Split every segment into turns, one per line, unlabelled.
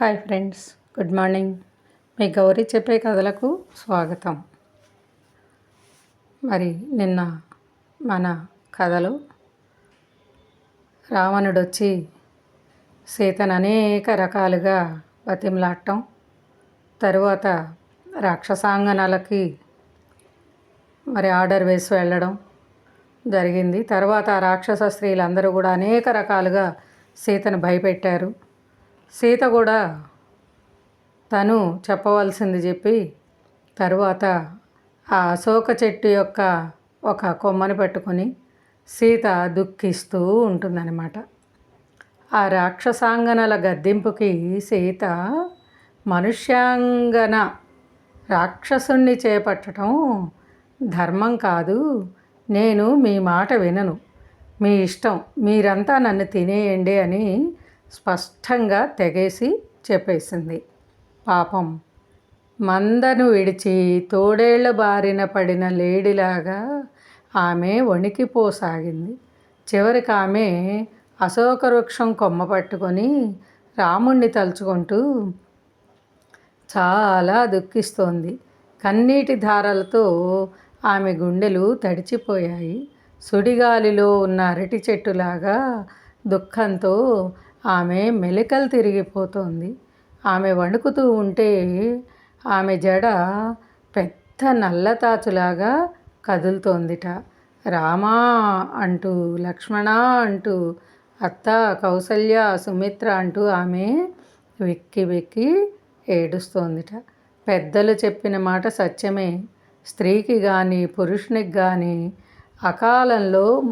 Hi friends good morning. మీ గౌరీ చెప్పే కథలకు స్వాగతం. మరి నిన్న మన కథలు రావణుడు వచ్చి సీతను అనేక రకాలుగా బతిమలాడటం తరువాత రాక్షసాంగనాలకి మరి ఆర్డర్ వేసి వెళ్ళడం జరిగింది. తర్వాత రాక్షస స్త్రీలందరూ కూడా అనేక రకాలుగా సీతను భయపెట్టారు. సీత కూడా తను చెప్పవలసింది చెప్పి తరువాత ఆ అశోక చెట్టు యొక్క ఒక కొమ్మని పట్టుకొని సీత దుఃఖిస్తూ ఉంటుందన్నమాట. ఆ రాక్షసాంగనల గద్దింపుకి సీత మనుష్యాంగన రాక్షసుణ్ణి చేపట్టడం ధర్మం కాదు. నేను మీ మాట వినను. మీ ఇష్టం. మీరంతా నన్ను తినేయండి అని స్పష్టంగా తెగేసి చెప్పేసింది. పాపం మందను విడిచి తోడేళ్ళ బారిన పడిన లేడిలాగా ఆమె వణికిపోసాగింది. చివరికి ఆమె అశోక వృక్షం కొమ్మ పట్టుకొని రాముణ్ణి తలుచుకుంటూ చాలా దుఃఖిస్తోంది. కన్నీటి ధారలతో ఆమె గుండెలు తడిచిపోయాయి. సుడిగాలిలో ఉన్న అరటి చెట్టులాగా దుఃఖంతో ఆమె మెలికలు తిరిగిపోతోంది. ఆమె వణుకుతూ ఉంటే ఆమె జడ పెద్ద నల్లతాచులాగా కదులుతోందిట. రామా అంటూ లక్ష్మణ అంటూ అత్త కౌసల్య సుమిత్ర అంటూ ఆమె వెక్కి వెక్కి ఏడుస్తోందిట. పెద్దలు చెప్పిన మాట సత్యమే. స్త్రీకి కానీ పురుషునికి కానీ అకాలంలో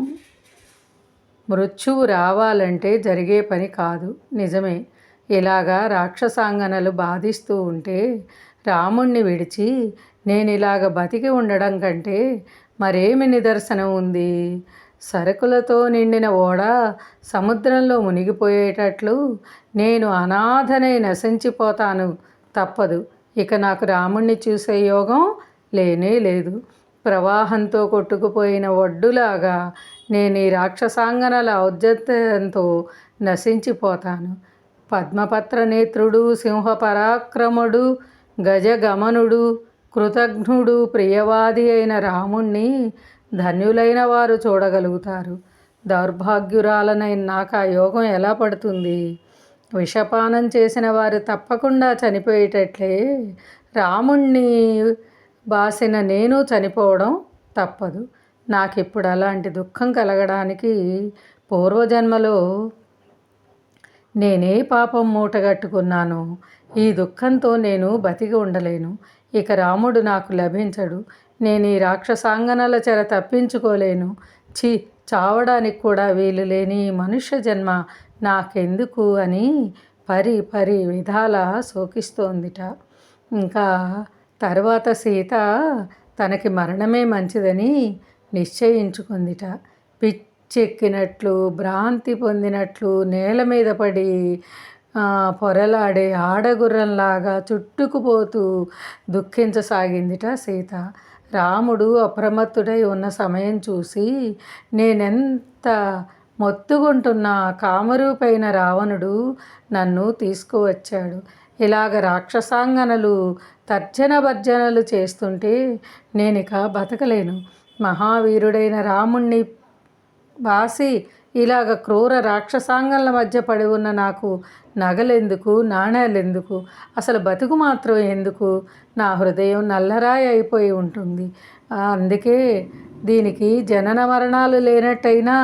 మృత్యువు రావాలంటే జరిగే పని కాదు. నిజమే. ఇలాగా రాక్షసాంగనలు బాధిస్తూ ఉంటే రాముణ్ణి విడిచి నేను ఇలాగ బతికి ఉండడం కంటే మరేమి నిదర్శనం ఉంది? సరుకులతో నిండిన ఓడ సముద్రంలో మునిగిపోయేటట్లు నేను అనాథనై నశించిపోతాను తప్పదు. ఇక నాకు రాముణ్ణి చూసే యోగం లేనే లేదు. ప్రవాహంతో కొట్టుకుపోయిన ఒడ్డులాగా నేను ఈ రాక్షసాంగనల ఔద్ధత్యంతో నశించిపోతాను. పద్మపత్ర నేత్రుడు సింహపరాక్రముడు గజగమనుడు కృతఘ్నుడు ప్రియవాది అయిన రాముణ్ణి ధన్యులైన వారు చూడగలుగుతారు. దౌర్భాగ్యురాలనైన నాకు ఆ యోగం ఎలా పడుతుంది? విషపానం చేసిన వారు తప్పకుండా చనిపోయేటట్లే రాముణ్ణి బాసిన నేను చనిపోవడం తప్పదు. నాకు ఇప్పుడు అలాంటి దుఃఖం కలగడానికి పూర్వజన్మలో నేనే పాపం మూటగట్టుకున్నాను. ఈ దుఃఖంతో నేను బతికి ఉండలేను. ఇక రాముడు నాకు లభించడు. నేను ఈ రాక్షసాంగనల చెర తప్పించుకోలేను. చి చావడానికి కూడా వీలు లేని మనుష్య జన్మ నాకెందుకు అని పరి పరి విధాల శోకిస్తోందిట. ఇంకా తర్వాత సీత తనకి మరణమే మంచిదని నిశ్చయించుకుందిట. పిచ్చెక్కినట్లు భ్రాంతి పొందినట్లు నేల మీద పడి పొరలాడే ఆడగుర్రంలాగా చుట్టుకుపోతూ దుఃఖించసాగిందిట సీత. రాముడు అప్రమత్తుడై ఉన్న సమయం చూసి నేనెంత మొత్తుకుంటున్న కామరూపైన రావణుడు నన్ను తీసుకువచ్చాడు. ఇలాగ రాక్షసాంగనలు తర్జన భర్జనలు చేస్తుంటే నేనిక బతకలేను. మహావీరుడైన రాముణ్ణి బాసి ఇలాగ క్రూర రాక్షసాంగల మధ్య పడి ఉన్న నాకు నగలెందుకు నాణ్యాలెందుకు అసలు బతుకు మాత్రం ఎందుకు? నా హృదయం నల్లరాయి అయిపోయి ఉంటుంది. అందుకే దీనికి జనన మరణాలు లేనట్టయినా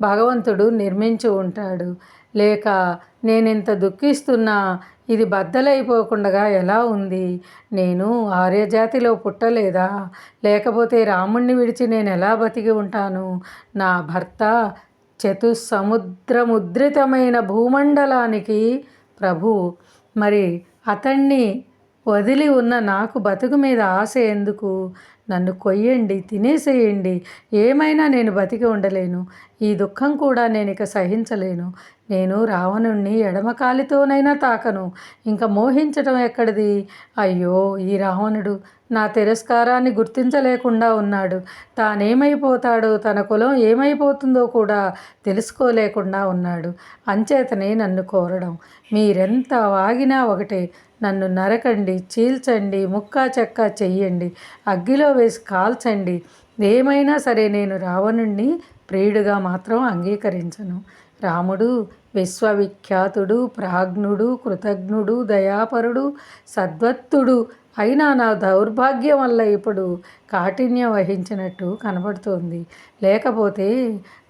భగవంతుడు నిర్మించి ఉంటాడు. లేక నేనింత దుఃఖిస్తున్నా ఇది బద్దలైపోకుండా ఎలా ఉంది? నేను ఆర్యజాతిలో పుట్టలేదా? లేకపోతే రాముణ్ణి విడిచి నేను ఎలా బతికి ఉంటాను? నా భర్త చతుస్సముద్రముద్రితమైన భూమండలానికి ప్రభు. మరి అతన్ని వదిలి ఉన్న నాకు బతుకు మీద ఆశ ఎందుకు? నన్ను కొయ్యండి తినేసేయండి. ఏమైనా నేను బతికి ఉండలేను. ఈ దుఃఖం కూడా నేను ఇక సహించలేను. నేను రావణుణ్ణి ఎడమకాలితోనైనా తాకను. ఇంకా మోహించటం ఎక్కడిది? అయ్యో ఈ రావణుడు నా తిరస్కారాన్ని గుర్తించలేకుండా ఉన్నాడు. తానేమైపోతాడో తన కులం ఏమైపోతుందో కూడా తెలుసుకోలేకుండా ఉన్నాడు. అంచేతనే నన్ను కోరడం. మీరెంత వాగినా ఒకటే. నన్ను నరకండి చీల్చండి ముక్కా చెక్క చెయ్యండి. అగ్గిలో వేసి కాల్చండి ఏమైనా సరే నేను రావణుణ్ణి ప్రియుడిగా మాత్రం అంగీకరించను. రాముడు విశ్వవిఖ్యాతుడు ప్రాజ్ఞుడు కృతజ్ఞుడు దయాపరుడు సద్వత్తుడు అయినా నా దౌర్భాగ్యం వల్ల ఇప్పుడు కాఠిన్యం వహించినట్టు కనబడుతోంది. లేకపోతే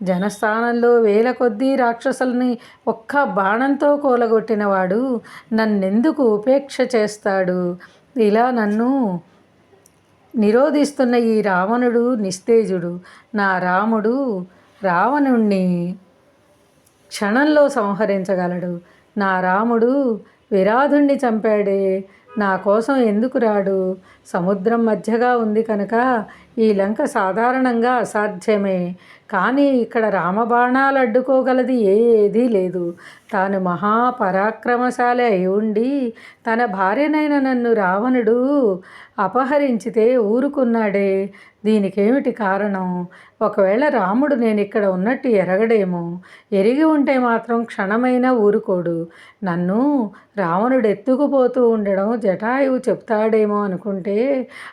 జనస్థానంలో వేల కొద్దీ రాక్షసుల్ని ఒక్క బాణంతో కూలగొట్టినవాడు నన్నెందుకు ఉపేక్ష చేస్తాడు? ఇలా నన్ను నిరోధిస్తున్న ఈ రావణుడు నిస్తేజుడు. నా రాముడు రావణుణ్ణి క్షణంలో సంహరించగలడు. నా రాముడు విరాధుణ్ణి చంపాడే. నా కోసం ఎందుకు రాడు? సముద్రం మధ్యగా ఉంది కనుక ఈ లంక సాధారణంగా అసాధ్యమే. కానీ ఇక్కడ రామబాణాలు అడ్డుకోగలది ఏదీ లేదు. తాను మహాపరాక్రమశాలి అయి ఉండి తన భార్యనైన నన్ను రావణుడు అపహరించితే ఊరుకున్నాడే. దీనికేమిటి కారణం? ఒకవేళ రాముడు నేను ఇక్కడ ఉన్నట్టు ఎరగడేమో. ఎరిగి ఉంటే మాత్రం క్షణమైనా ఊరుకోడు. నన్ను రావణుడు ఎత్తుకుపోతూ ఉండడం జటాయువు చెప్తాడేమో అనుకుంటే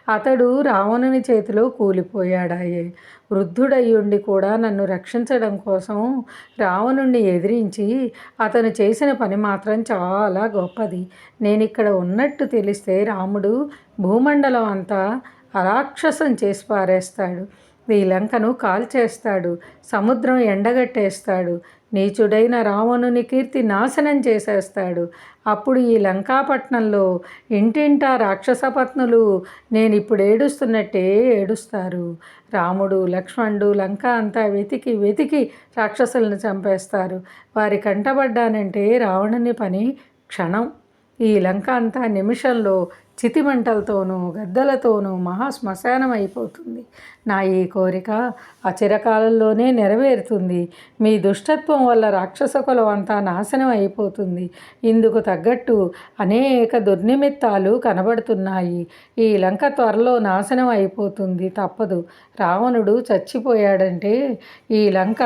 అతడు రావణుని చేతిలో కూలిపోయాడాయే. వృద్ధుడయ్యుండి కూడా నన్ను రక్షించడం కోసం రావణుణ్ణి ఎదిరించి అతను చేసిన పని మాత్రం చాలా గొప్పది. నేను ఇక్కడ ఉన్నట్టు తెలిస్తే రాముడు భూమండలం అంతా అరాక్షసం చేసి పారేస్తాడు. ఈ లంకను కాల్చేస్తాడు సముద్రం ఎండగట్టేస్తాడు. నీచుడైన రావణుని కీర్తి నాశనం చేసేస్తాడు. అప్పుడు ఈ లంకాపట్నంలో ఇంటింటా రాక్షసపత్నులు నేను ఇప్పుడు ఏడుస్తున్నట్టే ఏడుస్తారు. రాముడు లక్ష్మణుడు లంక అంతా వెతికి వెతికి రాక్షసులను చంపేస్తారు. వారి కంటబడ్డానంటే రావణుని పని క్షణం. ఈ లంక అంతా నిమిషంలో చితిమంటలతోనూ గద్దలతోనూ మహాశ్మశానం అయిపోతుంది. నా ఈ కోరిక అచిరకాలంలోనే నెరవేరుతుంది. మీ దుష్టత్వం వల్ల రాక్షస కులం అంతా నాశనం అయిపోతుంది. ఇందుకు తగ్గట్టు అనేక దుర్నిమిత్తాలు కనబడుతున్నాయి. ఈ లంక త్వరలో నాశనం అయిపోతుంది. తప్పదు. రావణుడు చచ్చిపోయాడంటే ఈ లంక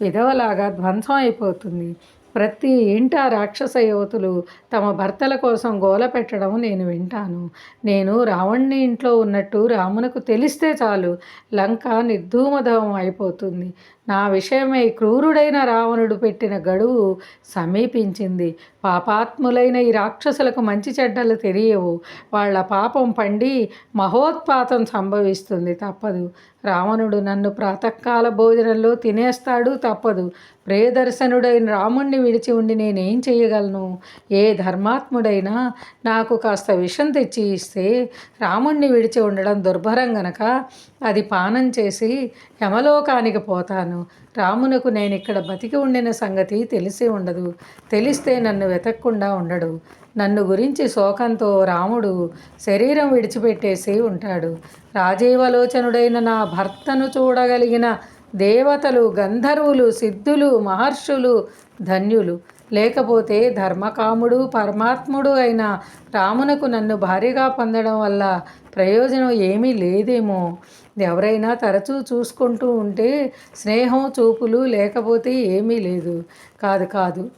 విధవలాగా ధ్వంసం అయిపోతుంది. ప్రతి ఇంట రాక్షస యువతులు తమ భర్తల కోసం గోల పెట్టడం నేను వింటాను. నేను రావణ్ణి ఇంట్లో ఉన్నట్టు రామునకు తెలిస్తే చాలు. లంక నిర్ధూమధవం అయిపోతుంది. నా విషయమై క్రూరుడైన రావణుడు పెట్టిన గడువు సమీపించింది. పాపాత్ములైన ఈ రాక్షసులకు మంచి చెడ్డలు తెలియవు. వాళ్ళ పాపం పండి మహోత్పాతం సంభవిస్తుంది తప్పదు. రావణుడు నన్ను ప్రాతకాల భోజనంలో తినేస్తాడు తప్పదు. ప్రేయదర్శనుడైన రాముణ్ణి విడిచి ఉండి నేనేం చేయగలను ఏ ధర్మాత్ముడైనా నాకు కాస్త విషం తెచ్చి ఇస్తే రాముణ్ణి విడిచి ఉండడం దుర్భరం గనక అది పానం చేసి యమలోకానికి పోతాను. రామునకు నేను ఇక్కడ బతికి ఉండిన సంగతి తెలిసి ఉండదు. తెలిస్తే నన్ను వెతక్కుండా ఉండడు. నన్ను గురించి శోకంతో రాముడు శరీరం విడిచిపెట్టేసి ఉంటాడు. రాజీవలోచనుడైన నా భర్తను చూడగలిగిన దేవతలు గంధర్వులు సిద్ధులు మహర్షులు ధన్యులు. లేకపోతే ధర్మకాముడు పరమాత్ముడు అయిన రామునకు నన్ను భార్యగా పొందడం వల్ల ప్రయోజనం ఏమీ లేదేమో. ఎవరైనా తరచూ చూసుకుంటూ ఉంటే స్నేహం చూపులు లేకపోతే ఏమీ లేదు. కాదు కాదు.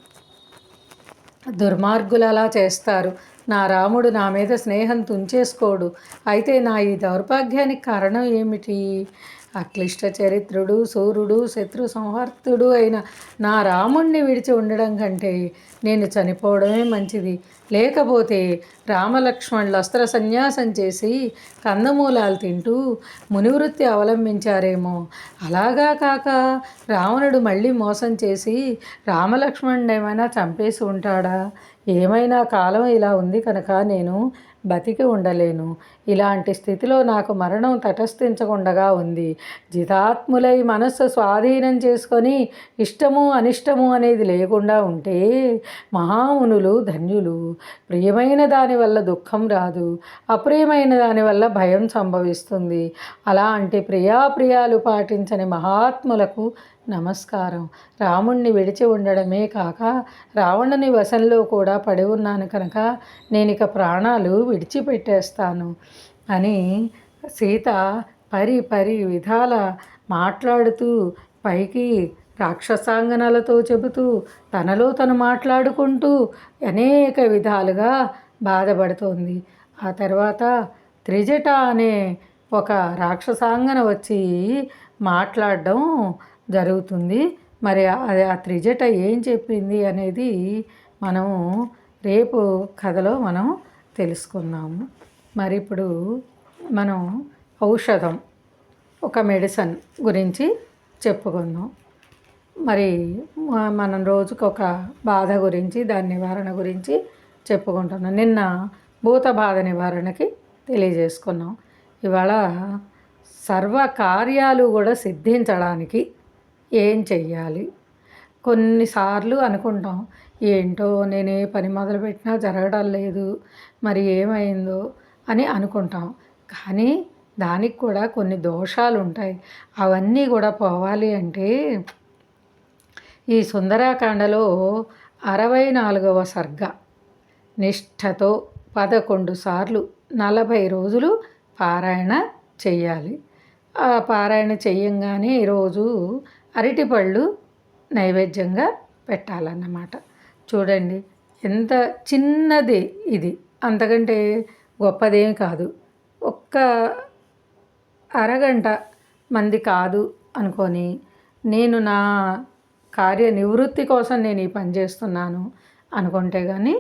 దుర్మార్గులు అలా చేస్తారు. నా రాముడు నా మీద స్నేహం తుంచేసుకోడు. అయితే నా ఈ దౌర్భాగ్యానికి కారణం ఏమిటి? అక్లిష్ట చరిత్రుడు సూర్యుడు శత్రు సంహర్తుడు అయిన నా రాముణ్ణి విడిచి ఉండడం కంటే నేను చనిపోవడమే మంచిది. లేకపోతే రామలక్ష్మణులు అస్త్ర సన్యాసం చేసి కందమూలాలు తింటూ మునివృత్తి అవలంబించారేమో. అలాగా కాక రావణుడు మళ్ళీ మోసం చేసి రామలక్ష్మణుడు ఏమైనా చంపేసి ఉంటాడా? ఏమైనా కాలం ఇలా ఉంది కనుక నేను బతికి ఉండలేను. ఇలాంటి స్థితిలో నాకు మరణం తటస్థించకుండగా ఉంది. జితాత్ములై మనస్సు స్వాధీనం చేసుకొని ఇష్టము అనిష్టము అనేది లేకుండా ఉంటే మహామునులు ధన్యులు. ప్రియమైన దానివల్ల దుఃఖం రాదు. అప్రియమైన దానివల్ల భయం సంభవిస్తుంది. అలాంటి ప్రియాప్రియాలు పాటించని మహాత్ములకు నమస్కారం. రాముణ్ణి విడిచి ఉండడమే కాక రావణుని వశంలో కూడా పడి ఉన్నాను కనుక నేను ఇక ప్రాణాలు విడిచిపెట్టేస్తాను అని సీత పరి పరి విధాల మాట్లాడుతూ పైకి రాక్షసాంగనలతో చెబుతూ తనలో తను మాట్లాడుకుంటూ అనేక విధాలుగా బాధపడుతోంది. ఆ తర్వాత త్రిజట అనే ఒక రాక్షసాంగన వచ్చి మాట్లాడడం జరుగుతుంది. మరి అది ఆ త్రిజట ఏం చెప్పింది అనేది మనము రేపు కథలో మనం తెలుసుకుందాము. మరి ఇప్పుడు మనం ఔషధం ఒక మెడిసిన్ గురించి చెప్పుకుందాం. మరి మనం రోజుకు ఒక బాధ గురించి దాని నివారణ గురించి చెప్పుకుంటున్నాం. నిన్న భూత బాధ నివారణకి తెలియజేసుకున్నాం. ఇవాళ సర్వ కార్యాలు కూడా సిద్ధించడానికి ఏం చెయ్యాలి? కొన్నిసార్లు అనుకుంటాం ఏంటో నేను ఏ పని మొదలుపెట్టినా జరగడం లేదు మరి ఏమైందో? అని అనుకుంటాం. కానీ దానికి కూడా కొన్ని దోషాలు ఉంటాయి అవన్నీ కూడా పోవాలి అంటే ఈ సుందరాకాండలో అరవై నాలుగవ సర్గ నిష్ఠతో పదకొండు సార్లు నలభై రోజులు పారాయణ చెయ్యాలి. ఆ పారాయణ చెయ్యంగానే ఈరోజు అరటిపళ్ళు నైవేద్యంగా పెట్టాలన్నమాట. చూడండి ఎంత చిన్నది ఇది. అంతకంటే గొప్పదేం కాదు. ఒక్క అరగంట మంది కాదు అనుకొని నేను నా కార్య నివృత్తి కోసం నేను ఈ పని చేస్తున్నాను అనుకుంటే కానీ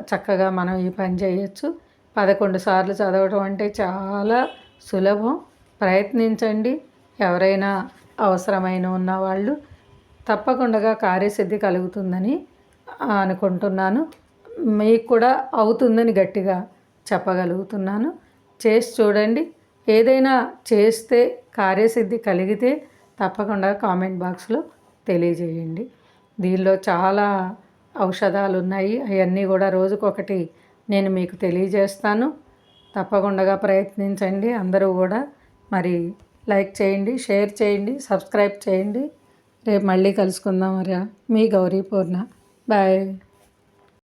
చక్కగా మనం ఈ పని చేయొచ్చు. పదకొండు సార్లు చదవటం అంటే చాలా సులభం. ప్రయత్నించండి. ఎవరైనా అవసరమైన ఉన్నవాళ్ళు తప్పకుండా కార్యసిద్ధి కలుగుతుందని అనుకుంటున్నాను. మీకు కూడా అవుతుందని గట్టిగా చెప్పగలుగుతున్నాను. చేసి చూడండి. ఏదైనా చేస్తే కార్యసిద్ధి కలిగితే తప్పకుండా కామెంట్ బాక్స్లో తెలియజేయండి. దీనిలో చాలా ఔషధాలు ఉన్నాయి అవన్నీ కూడా రోజుకొకటి నేను మీకు తెలియజేస్తాను. తప్పకుండా ప్రయత్నించండి. అందరూ కూడా మరి లైక్ చేయండి షేర్ చేయండి సబ్స్క్రైబ్ చేయండి. రేపు మళ్ళీ కలుసుకుందాం మరి మీ గౌరీ పూర్ణ. బాయ్.